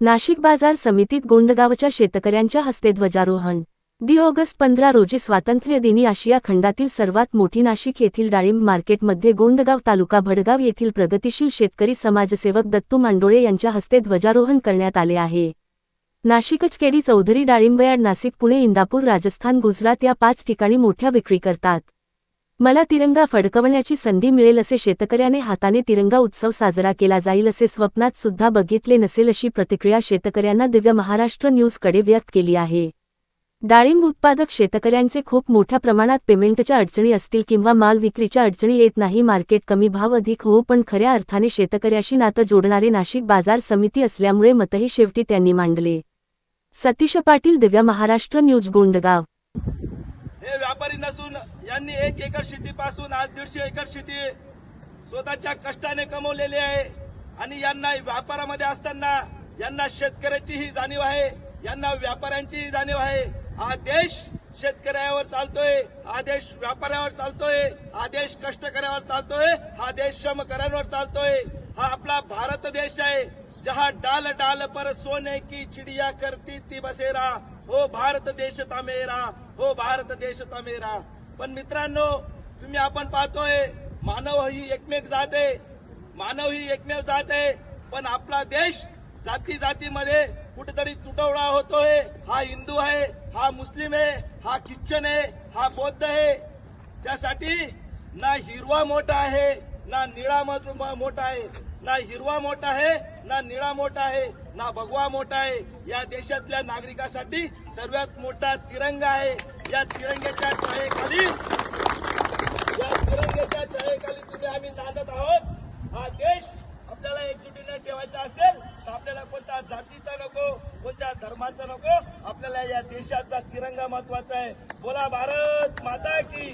नाशिक बाजार समितीत गोंडगावच्या शेतकऱ्यांच्या हस्ते ध्वजारोहण. दि ऑगस्ट पंधरा रोजी स्वातंत्र्य दिनी आशिया खंडातील सर्वात मोठी नाशिक येथील डाळिंब मार्केटमध्ये गोंडगाव तालुका भडगाव येथील प्रगतिशील शेतकरी समाजसेवक दत्तू मांडोळे यांच्या हस्ते ध्वजारोहण करण्यात आले आहे. नाशिकच केडी चौधरी डाळिंबयाड नाशिक पुणे इंदापूर राजस्थान गुजरात या पाच ठिकाणी मोठ्या विक्री करतात. मला तिरंगा फडकवण्याची संधी मिळेल असे शेतकऱ्याने हाताने तिरंगा उत्सव साजरा केला जाईल असे स्वप्नात सुद्धा बघितले नसेल अशी प्रतिक्रिया शेतकऱ्यांना दिव्य महाराष्ट्र न्यूजकडे व्यक्त केली आहे. डाळिंब उत्पादक शेतकऱ्यांचे खूप मोठ्या प्रमाणात पेमेंटच्या अडचणी असतील किंवा माल विक्रीच्या अडचणी येत नाही मार्केट कमी भाव अधिक हो पण खऱ्या अर्थाने शेतकऱ्याशी नातं जोडणारे नाशिक बाजार समिती असल्यामुळे मतही शेवटी त्यांनी मांडले. सतीश पाटील दिव्य महाराष्ट्र न्यूज गोंडगाव. व्यापारी नसून यांनी एक एकर शेतीपासून आज दीडशे एकर शेती स्वतःच्या कष्टाने कमवलेली आहे. आणि यांना व्यापारामध्ये असताना यांना शेतकऱ्याचीही जाणीव आहे. यांना व्यापाऱ्यांचीही जाणीव आहे. हा देश शेतकऱ्यावर चालतोय. हा देश व्यापाऱ्यावर चालतोय. हा देश कष्टकऱ्यावर चालतोय. हा देश श्रमकऱ्यांवर चालतोय. हा आपला भारत देश आहे. जहा डाल डाल पर सोने की चिड़िया करती ती बसेरा. हो भारत देश तामेरा. हो भारत देश तमेरा पण मित्रांनो तुम्ही आपण पाहतोय मानव ही एकमेव जात आहे. मानव ही एकमेव जात आहे. पण आपला देश जाती जातीमध्ये कुठेतरी तुटवडा होतोय. हा हिंदू आहे हा मुस्लिम आहे हा ख्रिश्चन आहे हा बौद्ध आहे. त्यासाठी ना हिरवा मोठा आहे ना निळा मोठा आहे ना हिरवा मोठा आहे ना निळा मोठा आहे ना भगवा मोठा आहे. या देशातल्या नागरिकासाठी सर्वात मोठा तिरंगा आहे. या तिरंग्याच्या छायेखाली या तिरंग्याच्या छायेखाली तुम्ही आम्ही नांदत आहोत. हा देश आपल्याला एकजुटीने ठेवायचा असेल तर आपल्याला कोणत्या जातीचा नको कोणत्या धर्माचा नको आपल्याला या देशाचा तिरंगा महत्त्वाचा आहे. बोला भारत माता की